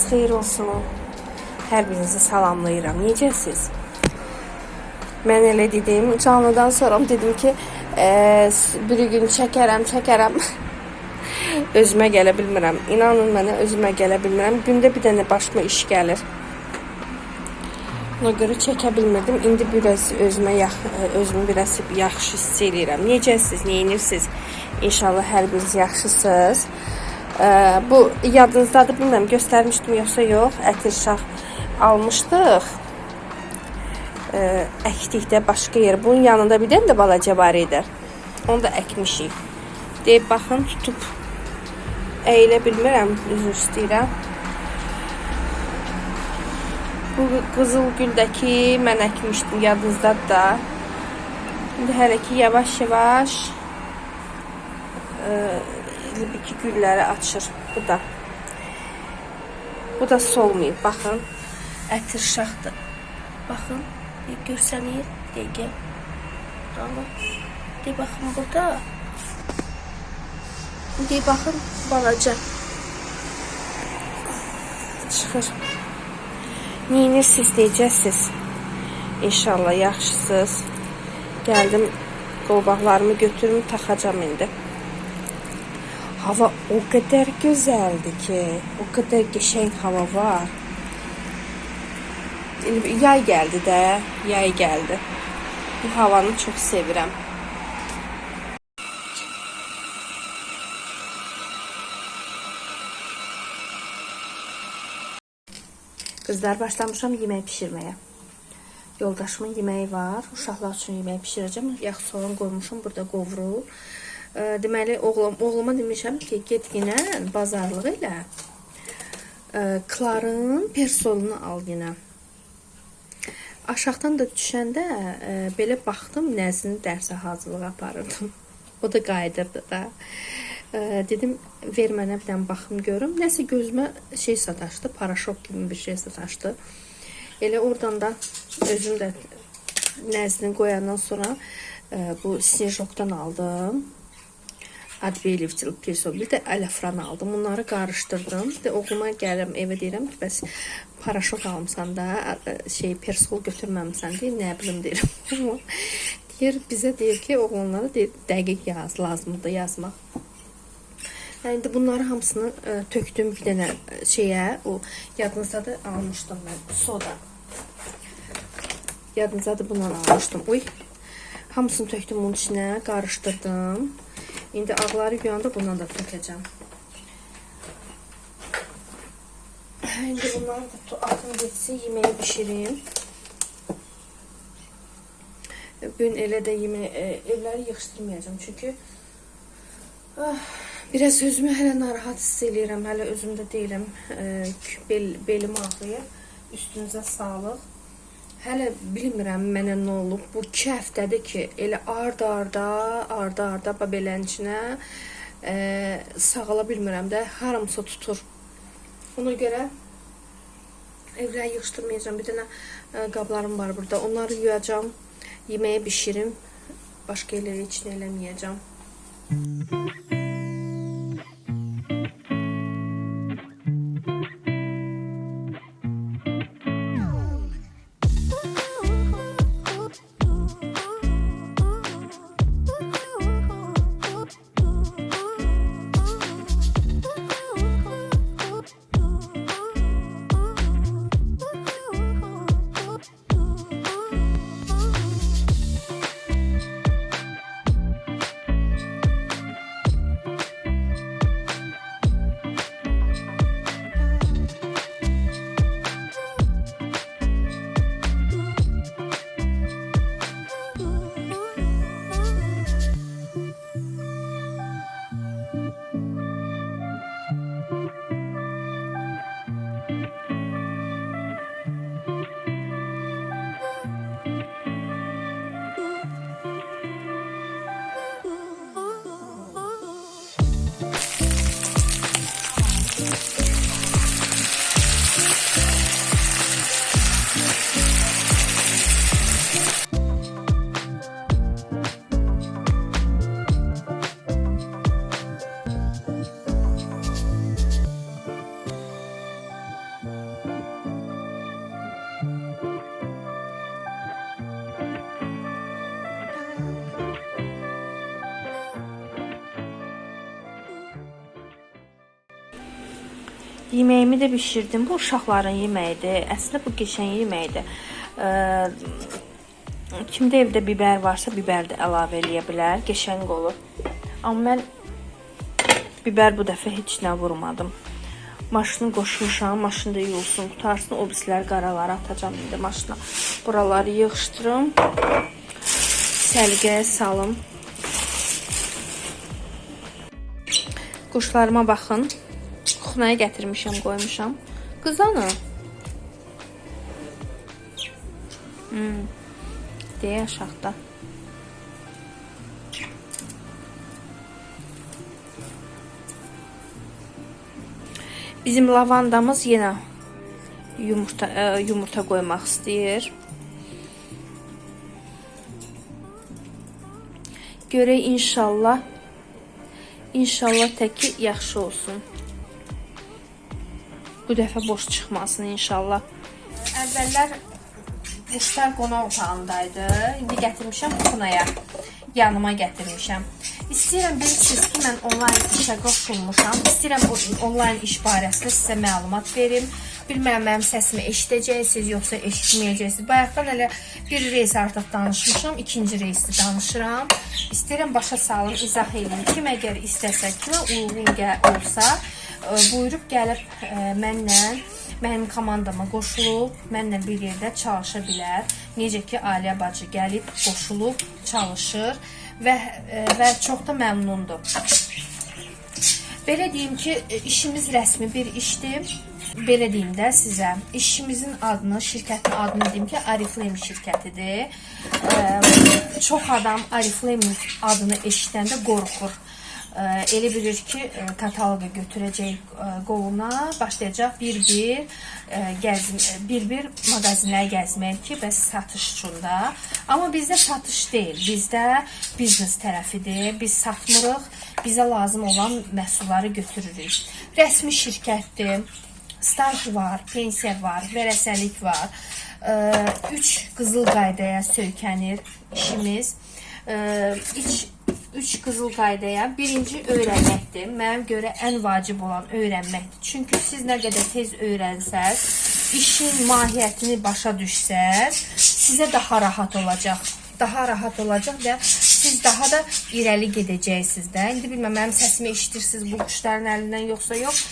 Sabahınız xeyir olsun. Hər birinizi salamlayıram. Necəsiz? Mən elə dedim, canlıdan sonra dedim ki, e, bir gün çəkərəm, çəkərəm. özümə gələ bilmirəm. İnanın mənə özümə gələ bilmirəm. Gündə bir dənə başıma iş gəlir. Ona görə çəkə bilmirdim. İndi biraz özümə yax özümü biraz yaxşı hiss edirəm. Necəsiz, neyinirsiniz? İnşallah hər biriniz yaxşısınız. Ee, bu yadınızdadır bilmem göstermiştim yoksa yok. Ətir şah almışdıq. Ee, əkdikdə başqa yer. Bunun yanında bir dənə də balaca var idi. Onu da əkmişik. Deyib baxın tutub əyilə bilmirəm, üzr istəyirəm. Bu qızıl güldəki mən əkmişdim yadınızdadır da. İndi hələ ki yavaş yavaş iki gülləri açır. Bu da. Bu da solmayıb. Baxın. Ətir şaxdır. Baxın. Görsənir. Dəqiqə. Alın. De baxın burada. De baxın balaca. Çıxır. Neyinirsiniz, necəsiz? İnşallah yaxşısınız. Gəldim qolbaqlarımı götürüm taxacam indi. Hava o kadar güzeldi ki. O kadar geçen hava var. Yay geldi de. Yay geldi. Bu havanı çok sevirəm. Kızlar başlamışam yemək pişirməyə. Yoldaşımın yeməyi var. Uşaqlar üçün yemək pişirəcəm. Yağ soğan qoymuşam burada qovru. E, deməli oğlum oğluma demişəm ki, get yenə bazarlıq elə. E, Kların persolunu al yenə. Aşağıdan da düşəndə e, belə baxdım, Nəzini dərsə hazırlıq aparırdım. O da qayıdırdı da. E, dedim ver mənə bir dənə baxım görüm. Nəsə gözümə şey sataşdı, paraşok kimi bir şey sataşdı. Elə oradan da özüm də nəzdini qoyandan sonra e, bu Snejok'tan aldım. Piso bir də əlafran aldım. Bunları qarışdırdım. Də oğluma gəlirəm evə deyirəm ki, bəs paraşok almısan da e, şey persol götürməmisən deyir. Nə bilim deyirəm. deyir bizə deyir ki, oğlanlara deyir dəqiq yaz, lazımdır yazmaq. Yəni bunları hamısını ə, tökdüm bir dənə ə, şeyə, o yadınızda da almışdım mən soda. Yadınızda da bundan almışdım. Uy. Hamısını tökdüm bunun içinə, qarışdırdım. İndi ağları yuyanda bundan da tökəcəm. İndi bunları da atım getsin, yeməyi bişirim. Bugün elə də yemək, e, evləri yığışdırmayacağım. Çünki ah, biraz özümü hələ narahat hiss edirəm. Hələ özümdə deyiləm. E, bel, belim ağrıyır. Üstünüzə sağlıq. Hələ bilmirəm mənə nə olub. Bu 2 həftədir ki, elə arda-arda, arda-arda babelən içinə e, sağala bilmirəm də, haramsa tutur. Ona görə evləri yığışdırmayacağam. Bir dənə e, qablarım var burada. Onları yuyacağam. Yeməyə bişirim. Başqa yerlərə içinə eləməyəcəm. Yeməyimi də bişirdim. Bu uşaqların yeməyidir. Əslində bu qəşəng yeməkdir. Ə, kimdə evdə bibər varsa, bibər də əlavə eləyə bilər. Qəşəng olur. Amma mən bibər bu dəfə heç nə vurmadım. Maşını qoşmuşam, maşında yuyulsun, qutarsın, o bislər qaraları atacağam indi maşına. Buraları yığışdırım. Səliqəyə salım. Quşlarıma baxın. Kuxnaya gətirmişəm, qoymuşam. Qızanı. Hmm. Deyə aşağıda. Bizim lavandamız yenə yumurta ə, yumurta qoymaq istəyir. Görək inşallah İnşallah təki yaxşı olsun. Bu dəfə boş çıxmasın inşallah. Əvvəllər quşlar qonaq otağındaydı. İndi gətirmişəm kuxnaya. Yanıma gətirmişəm. İstəyirəm bilirsiniz ki, mən onlayn işə qoşulmuşam. İstəyirəm o onlayn iş barəsində sizə məlumat verim. Bilmirəm mənim səsimi eşidəcəksiniz yoxsa eşitməyəcəksiniz. Bayaqdan elə bir reys artıq danışmışam, ikinci reysdə danışıram. İstəyirəm başa salın, izah edin. Kim əgər istəsə, kimə uyğun olsa, buyurub gəlib ə, mənlə mənim komandama qoşulub, mənlə bir yerdə çalışa bilər. Necə ki, Aliyə bacı gəlib, qoşulub, çalışır və ə, və çox da məmnundur. Belə deyim ki, e, işimiz rəsmi bir işdir. Belə deyim də sizə, işimizin adını, şirkətin adını deyim ki, Ariflame şirkətidir. Çox adam Ariflame adını eşidəndə qorxur. Ə, elə bilir ki, ə, kataloqu götürəcək qoluna, başlayacaq bir-bir ə, gəzm bir-bir mağazinləri gəzmək ki, bəs satış üçün də. Amma bizdə satış deyil, bizdə biznes tərəfidir. Biz satmırıq, bizə lazım olan məhsulları götürürük. Rəsmi şirkətdir. Staj var, pensiya var, vərəsəlik var. 3 qızıl qaydaya söykənir işimiz. 3 3 qızıl qaydaya birinci öyrənməkdir. Mənə görə ən vacib olan öyrənməkdir. Çünki siz nə qədər tez öyrənsəz, işin mahiyyətini başa düşsəz, sizə daha rahat olacaq. Daha rahat olacaq və siz daha da irəli gedəcəksiniz də. İndi bilmirəm mənim səsimi eşidirsiniz bu quşların əlindən yoxsa yox.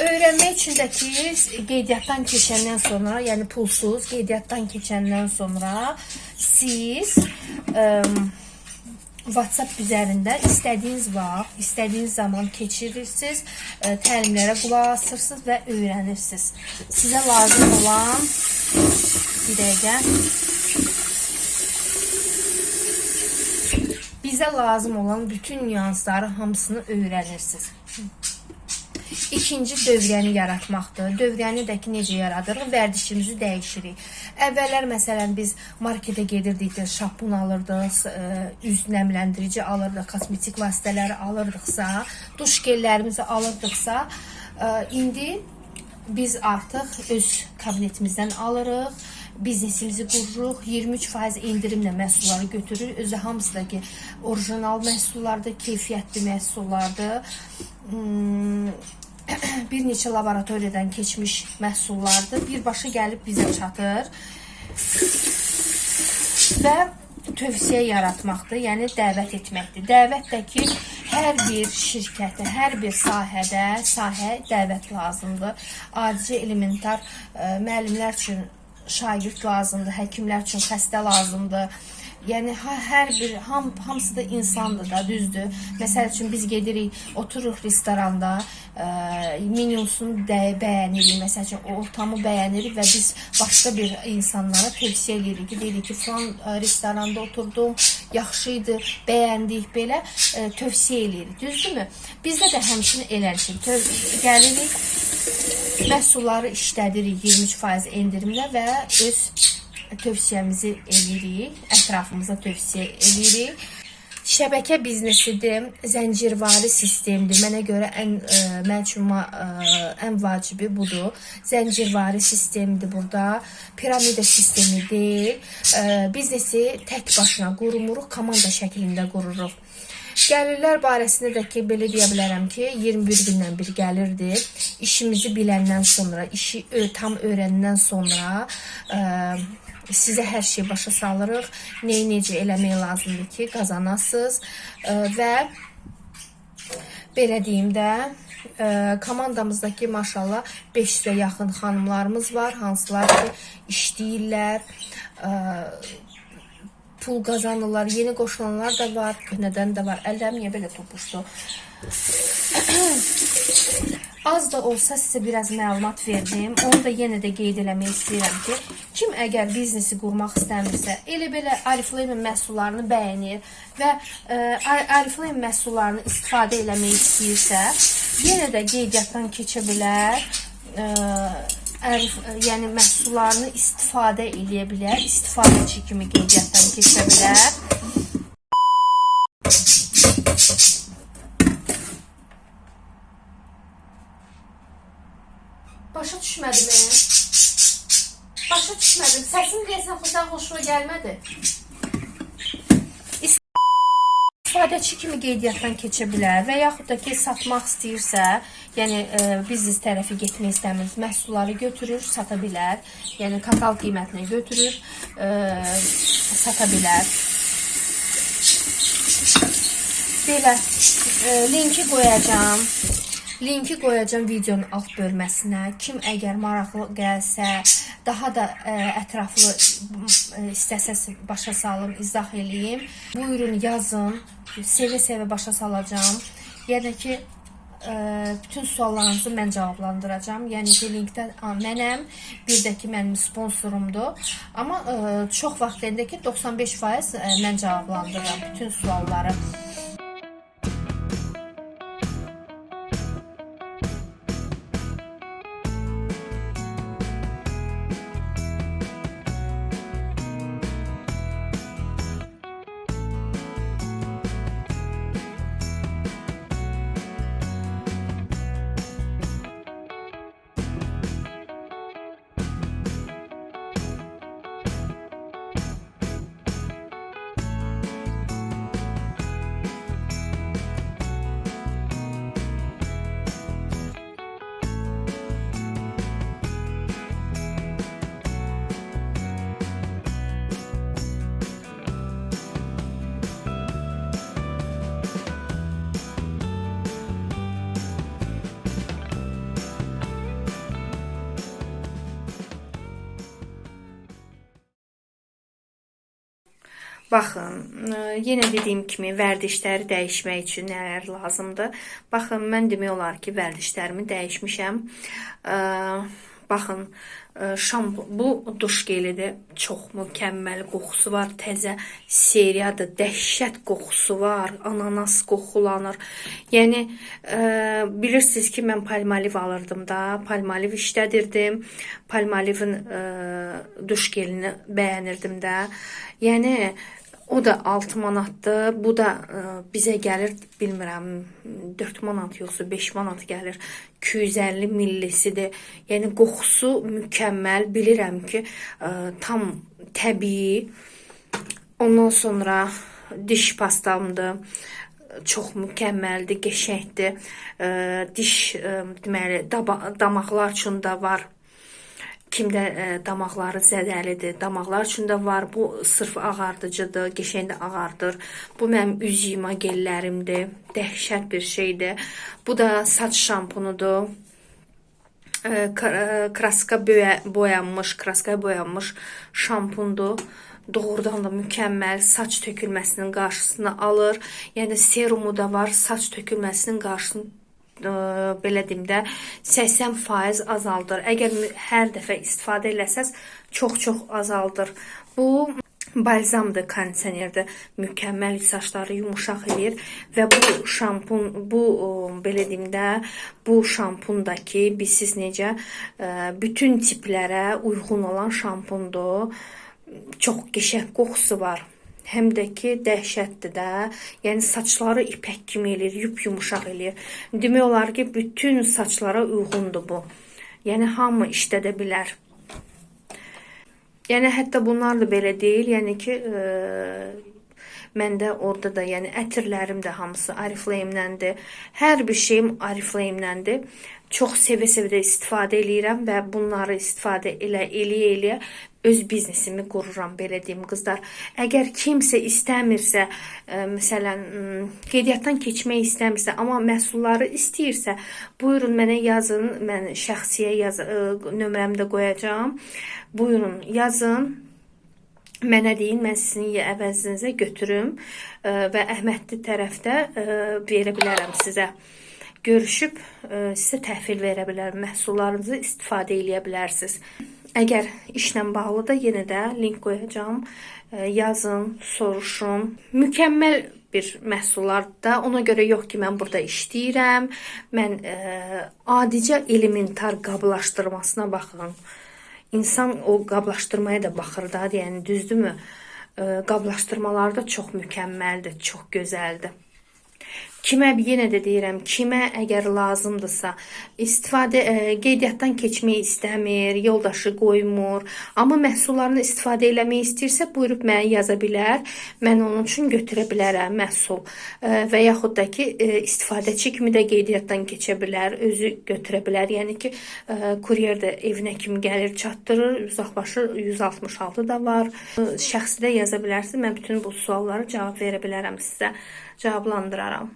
Öğrenmek için de ki qeydiyyatdan keçəndən sonra, yəni pulsuz qeydiyyatdan keçəndən sonra siz ə, WhatsApp üzərində istədiyiniz vaxt, istədiyiniz zaman keçirirsiniz, ə, təlimlərə qulaq asırsınız və öyrənirsiniz. Sizə lazım olan bir dəqiqə bizə lazım olan bütün nüansları hamısını öyrənirsiniz. İkinci dövrəni yaratmaqdır. Dövrəni də ki necə yaradırıq? Vərdişimizi dəyişirik. Əvvəllər məsələn biz marketə gedirdikdə şampun alırdıq, ə, üz nəmləndirici alırdıq, kosmetik vasitələri alırdıqsa, duş gellərimizi alırdıqsa, ə, indi biz artıq öz kabinetimizdən alırıq biznesimizi qururuq, 23% endirimlə məhsulları götürür. Özü hamısı da ki, orijinal məhsullardır, keyfiyyətli məhsullardır. Hmm, bir neçə laboratoriyadan keçmiş məhsullardır. Birbaşa gəlib bizə çatır. Və tövsiyə yaratmaqdır, yəni dəvət etməkdir. Dəvət də ki, hər bir şirkətə, hər bir sahədə, sahə dəvət lazımdır. Adicə elementar ə, müəllimlər üçün şagird lazımdır, həkimlər üçün xəstə lazımdır. Yəni hər bir ham hamısı da insandır da, düzdür. Məsəl üçün biz gedirik, otururuq restoranda, ə, menyusunu də bəyənirik, məsəl ortamı bəyənirik və biz başqa bir insanlara tövsiyə edirik ki, deyirik ki, falan ə, restoranda oturdum, yaxşı idi, bəyəndik belə ə, tövsiyə edirik, düzdürmü? Bizdə də həmçinin eləmişik. Gəlirik, məhsulları işlədirik 23% endirimlə və öz tövsiyəmizi edirik, ətrafımıza tövsiyə edirik. Şəbəkə biznesidir, zəncirvari sistemdir. Mənə görə ən ə, mən üçün ə, ən vacibi budur. Zəncirvari sistemdir burada. Piramida sistemi deyil. Ə, biznesi tək başına qurmuruq, komanda şəklində qururuq. Gəlirlər barəsində də ki, belə deyə bilərəm ki, 21 gündən bir gəlirdi. İşimizi biləndən sonra, işi tam öyrəndən sonra ə, sizə hər şey başa salırıq. Nəyi necə eləmək lazımdır ki, qazanasınız ə, və belə deyim də komandamızdakı maşallah 500-ə yaxın xanımlarımız var, hansılar ki işləyirlər, pul qazanırlar, yeni qoşulanlar da var, köhnədən də var. Əllərim niyə belə topuşdu? Az da olsa sizə biraz məlumat verdim. Onu da yenə də qeyd eləmək istəyirəm ki, kim əgər biznesi qurmaq istəmirsə, elə belə Ariflame məhsullarını bəyənir və ə, Ariflame məhsullarını istifadə eləmək istəyirsə, yenə də qeydiyyatdan keçə bilər. Ə, ərif, yəni məhsullarını istifadə eləyə bilər, istifadəçi kimi qeydiyyatdan keçə bilər. Başa düşmədimi? Başa düşmədim. Səsin deyəsən xoşan xoşuna gəlmədi. istifadəçi kimi qeydiyyatdan keçə bilər və yaxud da ki, satmaq istəyirsə, yəni e, biznes tərəfi getmək istəmir, məhsulları götürür, sata bilər. Yəni katal qiymətinə götürür, e, sata bilər. Belə e, linki qoyacağam. Linki qoyacağam videonun alt bölməsinə. Kim əgər maraqlı gəlsə, daha da ə, ətraflı ə, istəsəz başa salım, izah eləyim. Buyurun yazın. Sevə-sevə başa salacağam. Yəni ki, ə, bütün suallarınızı mən cavablandıracağam. Yəni ki, linkdə a, mənəm, bir də ki, mənim sponsorumdur. Amma ə, çox vaxt ki, 95% ə, mən cavablandırıram bütün sualları. Baxın, ə, yenə dediyim kimi vərdişləri dəyişmək üçün nələr lazımdır? Baxın, mən demək olar ki, vərdişlərimi dəyişmişəm. Ə, Baxın, ə, şampu bu duş gelidir. Çox mükəmməl qoxusu var. Təzə seriyadır. Dəhşət qoxusu var. Ananas qoxulanır. Yəni bilirsiniz ki, mən palmoliv alırdım da. Palmoliv işlədirdim. Palmolivin duş gelini bəyənirdim də. Yəni o da 6 manatdır. Bu da ə, bizə gəlir, bilmirəm, 4 manat yoxsa 5 manat gəlir. 250 millisidir. Yəni qoxusu mükəmməl. Bilirəm ki, ə, tam təbii. Ondan sonra diş pastamdır. Çox mükəmməldir, qəşəngdir. Ə, diş deməli damaqlar üçün də var. Kimdə ə, damaqları zədəlidir, damaqlar üçün də var. Bu sırf ağardıcıdır, qəşəng də ağardır. Bu mənim üz yuma gellərimdir. Dəhşət bir şeydir. Bu da saç şampunudur. Ə, kra- kraska boya, boyanmış, kraska boyanmış şampundur. Doğrudan da mükəmməl saç tökülməsinin qarşısını alır. Yəni serumu da var, saç tökülməsinin qarşısını belə deyim də 80% azaldır. Əgər hər dəfə istifadə eləsəz çox-çox azaldır. Bu balzamdır, kondisionerdir. Mükəmməl saçları yumuşaq eləyir və bu şampun, bu belə deyim də, bu şampundakı bilirsiz necə ə, bütün tiplərə uyğun olan şampundur. Çox qəşəng qoxusu var. Həm də ki, dəhşətdir də. Yəni saçları ipək kimi eləyir, yup yumuşaq eləyir. Demək olar ki, bütün saçlara uyğundur bu. Yəni hamı işlədə bilər. Yəni hətta bunlar da belə deyil. Yəni ki, ə, Məndə orada da, yəni ətirlərim də hamısı Oriflame-dəndir. Hər bir şeyim Oriflame-dəndir. Çox sevə-sevə də istifadə eləyirəm və bunları istifadə elə eləyə-eləyə öz biznesimi qururam belə deyim qızlar. Əgər kimsə istəmirsə, ə, məsələn, m, qeydiyyatdan keçmək istəmirsə, amma məhsulları istəyirsə, buyurun mənə yazın. Mən şəxsiyə yaz ə, nömrəmi də qoyacağam. Buyurun, yazın. Mənə deyin, mən sizin əvəzinizə götürüm ə, və Əhmədli tərəfdə verə bilərəm sizə. Görüşüb ə, sizə təhvil verə bilərəm. Məhsullarınızı istifadə eləyə bilərsiniz. Əgər işlə bağlı da yenə də link qoyacağam. Ə, Yazın, soruşun. Mükəmməl bir məhsullardır da. Ona görə yox ki, mən burada işləyirəm. Mən ə, adicə elementar qablaşdırmasına baxın. İnsan o qablaşdırmaya da baxır da, yəni düzdürmü? Ə, Qablaşdırmalar da çox mükəmməldir, çox gözəldir. Kimə yenə də deyirəm, kimə əgər lazımdırsa, istifadə ə, qeydiyyatdan keçmək istəmir, yoldaşı qoymur, amma məhsullarını istifadə eləmək istəyirsə, buyurub mənə yaza bilər. Mən onun üçün götürə bilərəm məhsul Ə, və yaxud da ki, ə, istifadəçi kimi də qeydiyyatdan keçə bilər, özü götürə bilər. Yəni ki, ə, kuryer də evinə kimi gəlir, çatdırır, uzaqlaşır. 166 da var. Şəxsi də yaza bilərsiniz. Mən bütün bu suallara cavab verə bilərəm sizə. Cavablandıraram.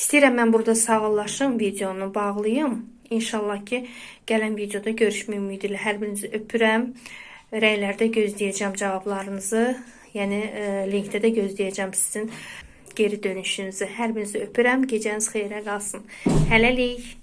İstəyirəm mən burada sağollaşım, videonu bağlayım. İnşallah ki, gələn videoda görüşmək ümidi ilə hər birinizi öpürəm. Rəylərdə gözləyəcəm cavablarınızı. Yəni e, linkdə də gözləyəcəm sizin geri dönüşünüzü. Hər birinizi öpürəm. Gecəniz xeyrə qalsın. Hələlik.